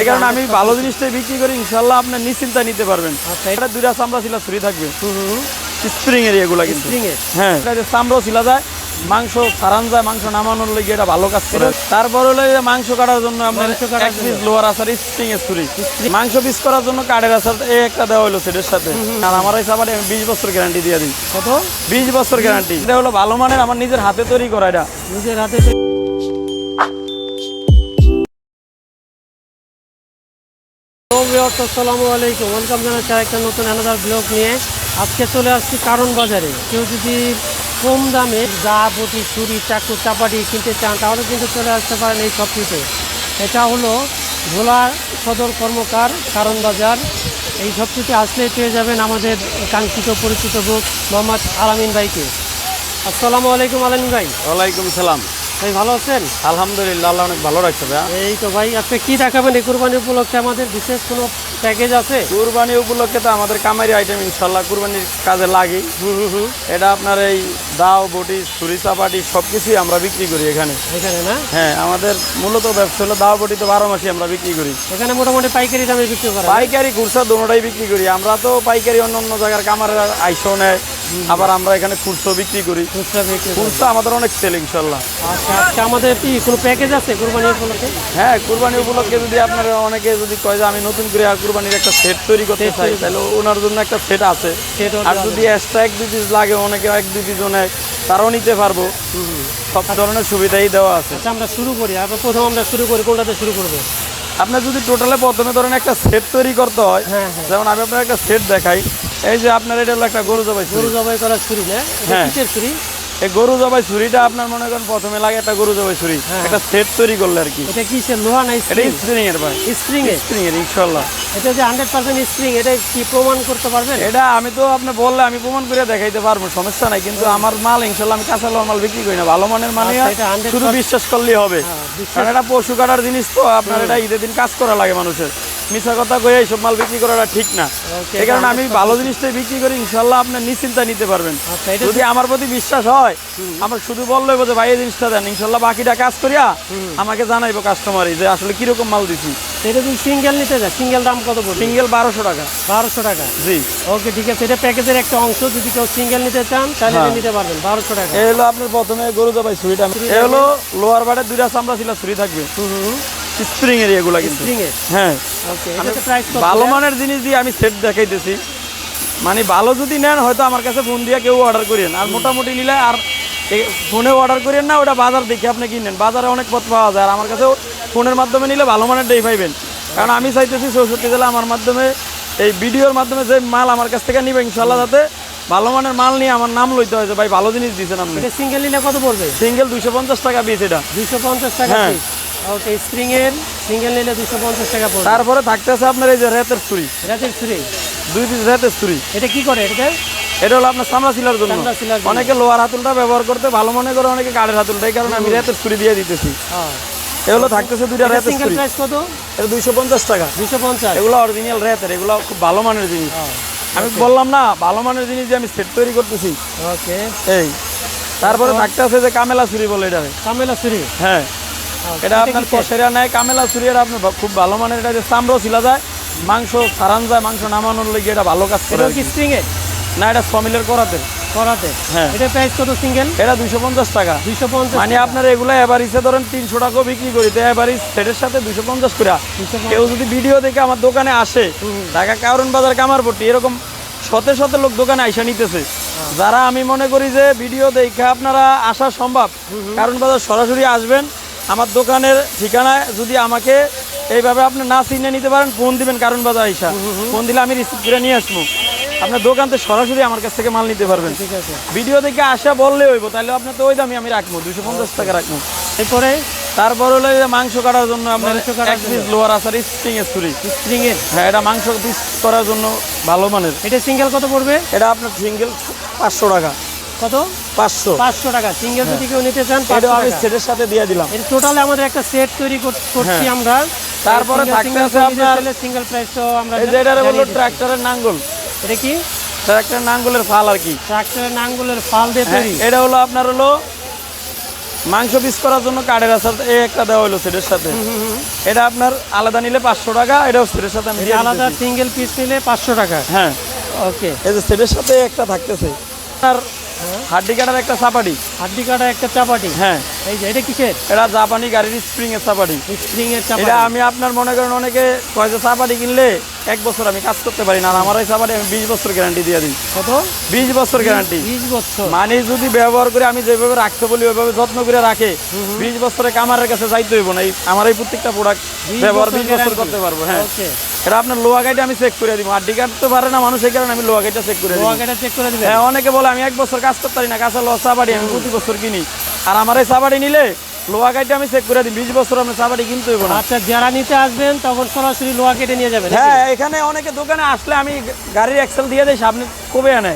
এই কারণে আমি ভালো জিনিসটাই বিক্রি করি ইনশাল্লাহ আপনার নিশ্চিন্তা নিতে পারবেন। আচ্ছা, এটা দুইটা চামড়া ছিল ছুরি থাকবে। স্প্রিং এর এগুলা কিন্তু। হ্যাঁ। এটা চামড়া ছিল যায় মাংস সারান যায় মাংস নামানোর লেগে এটা ভালো কাজ করে। তারপর হলো মাংস কাটার জন্য আপনার এক পিস লোয়ার আসার স্প্রিং এর ছুরি। মাংস পিস করার জন্য কাঠের আসার এই একটা দেওয়া হলো সেটার সাথে। আর আমার এই সাবারে আমি বিশ বছর গ্যারান্টি দিয়ে দিই। কত? বিশ বছর গ্যারান্টি এটা হলো ভালো মানের আমার নিজের হাতে তৈরি করা এটা। নিজের হাতে ভিউয়ার্স, আসসালামু আলাইকুম। ওয়েলকাম জানাচ্ছি একটা নতুন আনাদার ব্লগ নিয়ে। আজকে চলে আসছি কারণ বাজারে। কেউ যদি কম দামে যা বটি ছুরি চাকু চাপাটি কিনতে চান তাহলে কিন্তু চলে আসতে পারেন এই শপটিতে। এটা হলো ভোলা সদর কর্মকার কারণ বাজার। এই সব শপটিতে আসলে পেয়ে যাবেন আমাদের কাঙ্ক্ষিত পরিচিত বুক মোহাম্মদ আলামিন ভাইকে। আসসালামু আলাইকুম আলামিন ভাই। ওয়ালাইকুম সালাম। ভাই ভালো আছেন? আলহামদুলিল্লাহ আল্লাহ অনেক ভালো রাখছে ভাইয়া। এই তো ভাই আপনি কি দেখাবেন এই কুরবানি উপলক্ষে? আমাদের বিশেষ কোনো প্যাকেজ আছে? কুরবানি উপলক্ষে তো আমাদের কামারি আইটেম ইনশাল্লাহ কুরবানির কাজে লাগে এটা আপনার এই দাও বটি ছুরি চাপাটি সব কিছুই আমরা বিক্রি করি এখানে। এখানে না? হ্যাঁ আমাদের মূলত ব্যবসা হলো দাও বটি তো বারো মাসই আমরা বিক্রি করি। এখানে মোটামুটি পাইকারি দামে বিক্রি করা। পাইকারি খুরসা দুটোটাই বিক্রি করি। আমরা তো পাইকারি অন্য অন্য জায়গার কামারের আইসও নেয়। আবার আমরা এখানে খুরসো বিক্রি করি। খুচরা বিক্রি করা। আমাদের অনেক সেল ইনশাল্লাহ আচ্ছা আচ্ছা আমাদের কি কোনো প্যাকেজ আছে কুরবানি উপলক্ষে? হ্যাঁ কুরবানি উপলক্ষে যদি আপনার অনেকে যদি কয় যে আমি নতুন করে কুরবানির একটা সেট তৈরি করতে চাই তাহলে ওনার জন্য একটা সেট আছে। আর যদি এক্সট্রা এক দুই পিস লাগে অনেকে এক দুই পিস নেয় তারাও নিতে পারব। সব ধরনের সুবিধাই দেওয়া আছে। আচ্ছা আমরা শুরু করি। আবার প্রথম আমরা শুরু করি কোনটাতে শুরু করব? আপনার যদি টোটালে প্রথমে ধরেন একটা সেট তৈরি করতে হয় হ্যাঁ, হ্যাঁ। যেমন আমি আপনার একটা সেট দেখাই। এই যে আপনার এটা হলো একটা গরু জবাই গরু জবাই করা ছুরি না? হ্যাঁ। কিসের ছুরি? এই গরু জবাই ছুরিটা আপনার মনে করেন প্রথমে লাগে একটা গরু জবাই ছুরি। হ্যাঁ। একটা সেট তৈরি করলে আর কি। এটা কিসের? লোহা না এটা স্প্রিং? এর ভাই। স্প্রিং স্প্রিং এর ইনশাল্লাহ এটা যে হান্ড্রেড পার্সেন্ট স্প্রিং এটা কি প্রমাণ করতে পারবেন? এটা আমি তো আপনি বললে আমি প্রমাণ করে দেখাইতে পারব সমস্যা নাই। কিন্তু আমার মাল ইনশাল্লাহ আমি কাঁচা মাল বিক্রি করি না। ভালো মানের মানে 100% শুধু বিশ্বাস করলেই হবে। হ্যাঁ, কারণ এটা পশু কাটার জিনিস তো আপনার এটা ঈদের দিন কাজ করা লাগে মানুষের। মিশা কথা কয়ে এইসব মাল বিক্রি করাটা ঠিক না। এই কারণে আমি ভালো জিনিসটাই বিক্রি করি ইনশাল্লাহ আপনার নিশ্চিন্তা নিতে পারবেন। আচ্ছা যদি আমার প্রতি বিশ্বাস হয় আমার শুধু বললে যে ভাই এই জিনিসটা দেন ইনশাল্লাহ বাকিটা কাজ করিয়া আমাকে জানাইবো কাস্টমারই যে আসলে কীরকম মাল দিছি। এটা যদি সিঙ্গেল নিতে যায় সিঙ্গেল দাম কত পড়বে? সিঙ্গেল বারোশো টাকা। বারোশো টাকা? জি। ওকে ঠিক আছে এটা প্যাকেজের একটা অংশ যদি কেউ সিঙ্গেল নিতে চান তাহলে হ্যাঁ। নিতে পারবেন বারোশো টাকা। এই হলো আপনার প্রথমে গরু জবাই ছুরিটা। এই হলো লোয়ার বাটের দুইটা চামড়া ছিল ছুরি থাকবে। স্প্রিং এর এগুলা কিন্তু। হ্যাঁ। ভালো মানের জিনিস দিয়ে আমি সেট দেখাইতেছি। মানে ভালো যদি নেন হয়তো আমার কাছে ফোন দিয়ে কেউ অর্ডার করেন আর মোটামুটি নিলে আর ফোনে অর্ডার করেন না ওটা বাজার দেখে আপনি কিনেন। বাজারে অনেক পথ পাওয়া যায়। আর আমার কাছে ফোনের মাধ্যমে নিলে ভালো মানের ডেই পাইবেন। কারণ আমি চাইতেছি চৌষট্টি জেলা আমার মাধ্যমে এই ভিডিওর মাধ্যমে যে মাল আমার কাছ থেকে নিবে ইনশাল্লাহ যাতে ভালো মানের মাল নিয়ে আমার নাম লইতে হয় যে ভাই ভালো জিনিস দিয়েছেন আপনি। সিঙ্গেল নিলে কত পড়বে? সিঙ্গেল দুইশো পঞ্চাশ টাকা পিস এটা। দুইশো পঞ্চাশ টাকা হ্যাঁ। ওকে স্প্রিং এর সিঙ্গেল নিলে দুইশো পঞ্চাশ টাকা পড়বে। তারপরে থাকতেছে আপনার এই যে রেতের ছুরি। রাতের ছুরি? দুই পিস রেতের ছুরি। এটা কি করে এটা এটা হলো আপনার চামড়া শিলার জন্য। অনেকে লোহার হাতুলটা ব্যবহার করতে ভালো মনে করে অনেকে কাঠের হাতুলটা। এই কারণে আমি রেতের ছুরি দিয়ে দিতেছি। হ্যাঁ। এগুলো থাকতেছে দুইটা রেতের সিঙ্গেল ছুরি। প্রাইস কত? এটা দুইশো পঞ্চাশ টাকা। দুইশো পঞ্চাশ। এগুলো অরিজিনাল রেতের এগুলো খুব ভালো মানের জিনিস। হ্যাঁ। আমি বললাম না ভালো মানের জিনিস যে আমি সেট তৈরি করতেছি। ওকে এই। তারপরে থাকতেছে যে কামেলা ছুরি বলে এটা কামেলা ছুরি? হ্যাঁ। এটা আপনার কষেরা নেয় কামেলা এটা আপনার খুব ভালো মানের এটা যে চামড়া ছিলা যায় মাংস সারান যায় মাংস নামানোর লেগে এটা ভালো কাজ করে কি কি। না এটা সমিলের করাতে। করাতে? হ্যাঁ। এটা প্রাইস কত সিঙ্গেল এটা দুইশো পঞ্চাশ টাকা। দুইশো পঞ্চাশ মানে আপনার এগুলো এভারেজে ধরেন তিনশো টাকা বিক্রি করি তো এভারেজ সেটের সাথে দুশো পঞ্চাশ করে। কেউ যদি ভিডিও দেখে আমার দোকানে আসে ঢাকা কারণ বাজার কামারপট্টি এরকম শতে শতে লোক দোকানে আইসা নিতেছে। যারা আমি মনে করি যে ভিডিও দেখে আপনারা আসা সম্ভব কারণ বাজার সরাসরি আসবেন আমার দোকানের ঠিকানায় যদি আমাকে এইভাবে আপনি না চিনে নিতে পারেন ফোন দিবেন কারণ বাজার আইসা। ফোন দিলে আমি রিসিভ করে নিয়ে আসব। আপনার দোকান তো সরাসরি আমার কাছ থেকে মাল নিতে পারবেন। ঠিক আছে। ভিডিও দেখে আসা বললে হইব তাহলে আপনার তো ওই দামই আমি রাখব দুশো পঞ্চাশ টাকা রাখব। এরপরে? তারপর হলো মাংস কাটার জন্য আপনার মাংস এক পিস লোয়ার আসার স্প্রিং এর ছুরি। স্প্রিং এর হ্যাঁ এটা মাংস পিস করার জন্য ভালো মানের। এটা সিঙ্গেল কত পড়বে? এটা আপনার সিঙ্গেল পাঁচশো টাকা। কত? পাঁচশো। পাঁচশো টাকা। সিঙ্গেল যদি কেউ নিতে চান এটা আমি সেটের সাথে দিয়ে দিলাম। এর টোটালে আমাদের একটা সেট তৈরি কর- করছি হ্যাঁ। আমরা। তারপরে থাকতে আছে আপনার- সিঙ্গেল প্রাইসটাও আমরা এই যে এটারে জানিয়ে বলল ট্রাক্টরের নাঙ্গল। এটা কি? ট্রাক্টরের নাঙ্গলের ফাল আর কি। ট্রাক্টরের নাঙ্গলের ফাল দিয়ে হ্যাঁ, তৈরি। এটা হলো আপনার হলো মাংস পিস করার জন্য কাঠের আচার এই একটা দেওয়া হলো সেটের সাথে। এটা আপনার আলাদা নিলে পাঁচশো টাকা এটাও সেটের সাথে আমি আলাদা সিঙ্গেল পিস নিলে পাঁচশো টাকা। হ্যাঁ। ওকে এই যে সেটের সাথে একটা থাকতেছে। আর হাড্ডি কাটার একটা চাপাটি। হাড্ডি কাটা একটা চাপাটি? হ্যাঁ। এই যে এটা কিসের? এটা জাপানি গাড়ির স্প্রিং এর চাপাটি। স্প্রিং এর চাপাটি। এটা আমি আপনার মনে করেন অনেকে কয় যে চাপাটি কিনলে এক বছর আমি কাজ করতে পারি না আমার এই চাপাটি আমি বিশ বছর গ্যারান্টি দিয়ে দিই। কত? বিশ বছর গ্যারান্টি বিশ বছর। মানে যদি ব্যবহার করে আমি যেভাবে রাখতে বলি ওইভাবে যত্ন করে রাখে বিশ বছরে কামারের কাছে যাইতে হইব না। এই আমার এই প্রত্যেকটা প্রোডাক্ট ব্যবহার বিশ বছর করতে পারব হ্যাঁ। ওকে এটা আপনার লোয়া গাইটা আমি চেক করে দিব। আড্ডি কাটতে পারে না মানুষ এই কারণে আমি লোয়া গাইটা চেক করে দিব। লোয়াকেটা চেক করে দিবেন? হ্যাঁ অনেকে বলে আমি এক বছর কাজ করতে পারি না কাঁচা লোয়া চাবাড়ি আমি প্রতি বছর কিনি। আর আমার এই চাবাড়ি নিলে লোয়া গাইটা আমি চেক করে দিই বিশ বছর আপনি চাবাড়ি কিনতে হইব না। আচ্ছা যারা নিতে আসবেন তখন সরাসরি লোয়া কেটে নিয়ে যাবেন হ্যাঁ এখানে অনেকে দোকানে আসলে আমি গাড়ির এক্সেল দিয়ে দিই আপনি কবে আনে।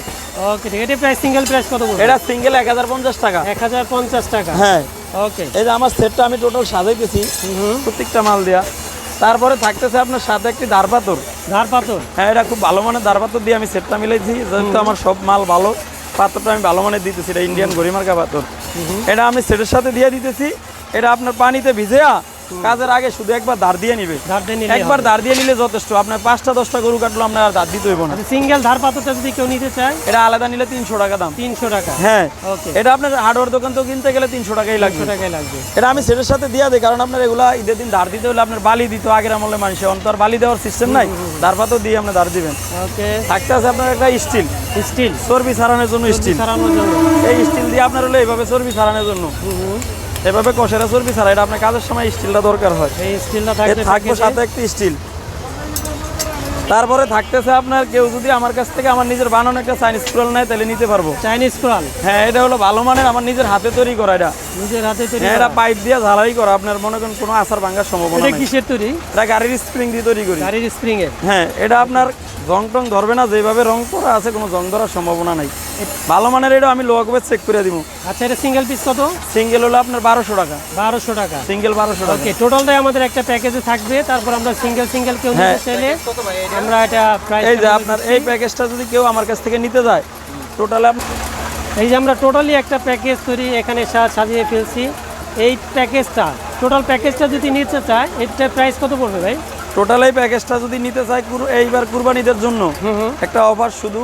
ওকে ঠিক এটা সিঙ্গেল প্রাইস কত এটা সিঙ্গেল এক হাজার পঞ্চাশ টাকা। এক হাজার পঞ্চাশ টাকা। হ্যাঁ। ওকে এই যে আমার সেটটা আমি টোটাল সাজাইতেছি প্রত্যেকটা মাল দেয়া। তারপরে থাকতেছে আপনার সাথে একটি ধার পাথর হ্যাঁ এটা খুব ভালো মানে দার পাথর দিয়ে আমি সেটটা মিলেছি যেহেতু আমার সব মাল ভালো পাথরটা আমি ভালো মানে দিতেছি এটা ইন্ডিয়ান গরিমার্কা পাথর। এটা আমি সেটের সাথে দিয়ে দিতেছি। এটা আপনার পানিতে ভিজেয়া কাজের আগে শুধু একবার দিয়ে নিবে। ধার দিয়ে নিলে একবার দাঁড় দিয়ে নিলে যথেষ্ট। আপনার পাঁচটা দশটা গরু কাটলো আপনার আর দাঁড় দিতে হইব না। সিঙ্গেল ধার পাথরটা যদি কেউ নিতে চায়? এটা আলাদা নিলে তিনশো টাকা দাম। তিনশো টাকা। হ্যাঁ। এটা আপনার হার্ডওয়ার দোকান তো কিনতে গেলে তিনশো টাকাই লাগবে। টাকায় লাগবে। এটা আমি সেটার সাথে দিয়ে দিই কারণ আপনার এগুলা ঈদের দিন ধার দিতে হলে আপনার বালি দিত আগের আমলে মানুষের। অন্তর বালি দেওয়ার সিস্টেম নাই। ধার পাতও দিয়ে আপনি ধার দিবেন। ওকে। থাকতে আছে আপনার একটা স্টিল স্টিল। চর্বি সারানোর জন্য স্টিল সারানোর জন্য। এই স্টিল দিয়ে আপনার হলো এইভাবে চর্বি ছাড়ানোর জন্য। এভাবে কষেরা চর্বি ছাড়া এটা আপনার কাজের সময় স্টিলটা দরকার হয়। এই স্টিলটা থাকবে সাথে একটি স্টিল তারপরে থাকতেছে আপনার কেউ যদি আমার কাছ থেকে আমার নিজের বানানো একটা চাইনিজ কুড়াল নেয় তাহলে নিতে পারব। চাইনিজ কোরাল হ্যাঁ এটা হলো ভালো মানের আমার নিজের হাতে তৈরি করা এটা। নিজের হাতে তৈরি হ্যাঁ এটা পাইপ দিয়ে ঝালাই করা আপনার মনে করেন কোনো আসার ভাঙার সম্ভাবনা এটা নেই। কিসের তৈরি? এটা গাড়ির স্প্রিং দিয়ে তৈরি করি। গাড়ির স্প্রিং এর হ্যাঁ এটা আপনার জং টং ধরবে না যেভাবে রং করা আছে কোনো জং ধরার সম্ভাবনা নাই। ভালো মানের এটা আমি লোয়া কবে চেক করে দিব। আচ্ছা এটা সিঙ্গেল পিস কত? সিঙ্গেল হলো আপনার বারোশো টাকা। বারোশো টাকা। সিঙ্গেল বারোশো টাকা। ওকে টোটালটাই আমাদের একটা প্যাকেজে থাকবে। তারপর আমরা সিঙ্গেল সিঙ্গেল কেউ নিতে হ্যাঁ। চাইলে আমরা এটা প্রাইস এই যে আপনার এই প্যাকেজটা যদি কেউ আমার কাছ থেকে নিতে যায় টোটাল এই যে আমরা টোটালি একটা প্যাকেজ তৈরি এখানে সাজিয়ে ফেলছি। এই প্যাকেজটা টোটাল প্যাকেজটা যদি নিতে চায় এটার প্রাইস কত পড়বে ভাই? টোটাল এই প্যাকেজটা যদি নিতে চায় এইবার কুরবানিদের জন্য একটা অফার শুধু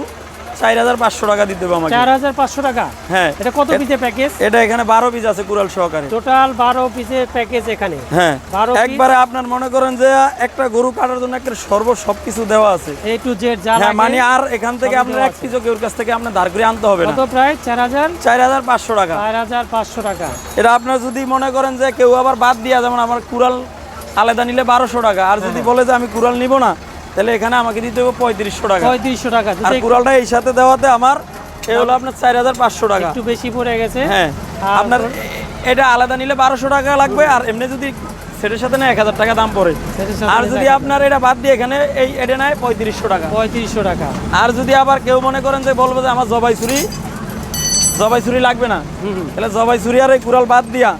চার হাজার পাঁচশো টাকা দিতে হবে আমাকে। চার হাজার পাঁচশো টাকা? হ্যাঁ। এটা কত পিসের প্যাকেজ এটা এখানে বারো পিস আছে কুড়াল সহকারে। টোটাল বারো পিসের প্যাকেজ এখানে। হ্যাঁ। বারো? একবারে আপনার মনে করেন যে একটা গরু কাটার জন্য একটা সর্ব সবকিছু দেওয়া আছে। এ টু জেড যা হ্যাঁ মানে আর এখান থেকে আপনার এক পিসও কেউর কাছ থেকে আপনার ধার করে আনতে হবে না। কত প্রায় চার হাজার? চার হাজার পাঁচশো টাকা। চার হাজার পাঁচশো টাকা। এটা আপনার যদি মনে করেন যে কেউ আবার বাদ দিয়া যেমন আমার কুড়াল আলাদা নিলে বারোশো টাকা আর যদি বলে যে আমি কুড়াল নিব না তাহলে এখানে আমাকে দিতে হবে পঁয়ত্রিশশো টাকা। পঁয়ত্রিশশো টাকা। আর কুড়ালটা এই সাথে দেওয়াতে আমার এ হলো আপনার চার হাজার পাঁচশো টাকা। একটু বেশি পড়ে গেছে। হ্যাঁ আপনার এটা আলাদা নিলে বারোশো টাকা লাগবে আর এমনি যদি সেটার সাথে না এক হাজার টাকা দাম পড়ে। আর যদি আপনার এটা বাদ দিয়ে এখানে এই এটা নেয় পঁয়ত্রিশশো টাকা। পঁয়ত্রিশশো টাকা। আর যদি আবার কেউ মনে করেন যে বলব যে আমার জবাই ছুরি জবাই ছুরি লাগবে না। তাহলে জবাই ছুরি আর এই কুড়াল বাদ দিয়া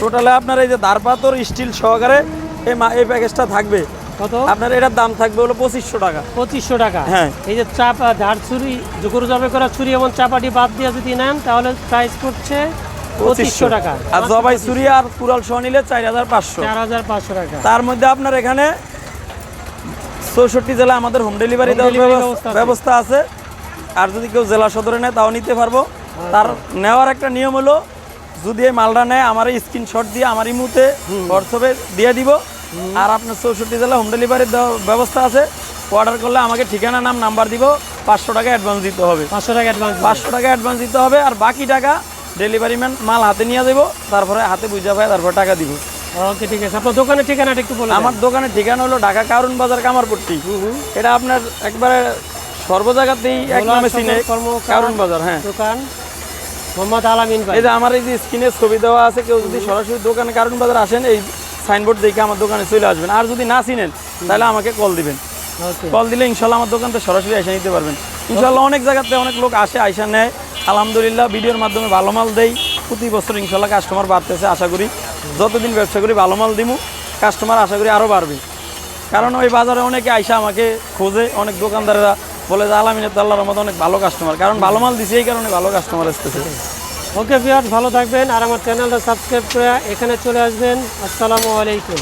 টোটালে আপনার এই যে দারপাতর স্টিল সহকারে এই এই প্যাকেজটা থাকবে। কত? আপনার এটার দাম থাকবে হলো পঁচিশশো টাকা। পঁচিশশো টাকা। হ্যাঁ। এই যে চাপ ধার ছুরি গরু জবে করা ছুরি এবং চাপাটি বাদ দিয়ে যদি নেন তাহলে প্রাইস পড়ছে পঁচিশশো টাকা। আর জবাই ছুরি আর কুড়াল সহ নিলে চার হাজার পাঁচশো। চার হাজার পাঁচশো টাকা। তার মধ্যে আপনার এখানে চৌষট্টি জেলা আমাদের হোম ডেলিভারি ব্যবস্থা- আছে। আর যদি কেউ জেলা সদরে নেয় তাও নিতে পারব। তার নেওয়ার একটা নিয়ম হলো যদি এই মালটা নেয় আমার এই স্ক্রিনশট দিয়ে আমার ইমুতে হোয়াটসঅ্যাপে দিয়ে দিব। আর আপনার চৌষট্টি জেলা হোম ডেলিভারি দেওয়ার ব্যবস্থা আছে। অর্ডার করলে আমাকে ঠিকানা নাম নাম্বার দিব পাঁচশো টাকা অ্যাডভান্স দিতে হবে। পাঁচশো টাকা অ্যাডভান্স পাঁচশো টাকা অ্যাডভান্স দিতে হবে আর বাকি টাকা ডেলিভারি ম্যান মাল হাতে নিয়ে দেবো তারপরে হাতে বুঝা পায় তারপর টাকা দিব। ওকে ঠিক আছে। আপনার দোকানের ঠিকানাটা একটু বলে আমার দোকানের ঠিকানা হলো ঢাকা কারুন বাজার কামারপট্টি। এটা আপনার একবারে সর্ব জায়গাতেই এক নামে চিনে কারুন বাজার হ্যাঁ। দোকান মোহাম্মদ আলামিন ভাই। এই যে আমার এই যে স্ক্রিনে ছবি দেওয়া আছে কেউ যদি সরাসরি দোকানে কারুন বাজার আসেন এই সাইনবোর্ড দেখে আমার দোকানে চলে আসবেন। আর যদি না চিনেন তাহলে আমাকে কল দিবেন। কল দিলে ইনশাল্লাহ আমার দোকানতে সরাসরি এসে নিতে পারবেন। ইনশাল্লাহ অনেক জায়গাতে অনেক লোক আসে আইসা নেয়। আলহামদুলিল্লাহ ভিডিওর মাধ্যমে ভালো মাল দেই। প্রতি বছর ইনশাল্লাহ কাস্টমার বাড়তেছে আশা করি। যতদিন ব্যবসা করি ভালো মাল দিমু। কাস্টমার আশা করি আরও বাড়বে। কারণ ওই বাজারে অনেকে আইসা আমাকে খোঁজে অনেক দোকানদারেরা বলে যে আলামিনের তো আল্লাহর মতো অনেক ভালো কাস্টমার কারণ ভালো মাল দিছে এই কারণে ভালো কাস্টমার আসতেছে। ওকে বিরাট ভালো থাকবেন আর আমার চ্যানেলটা সাবস্ক্রাইব করে এখানে চলে আসবেন। আসসালামু আলাইকুম।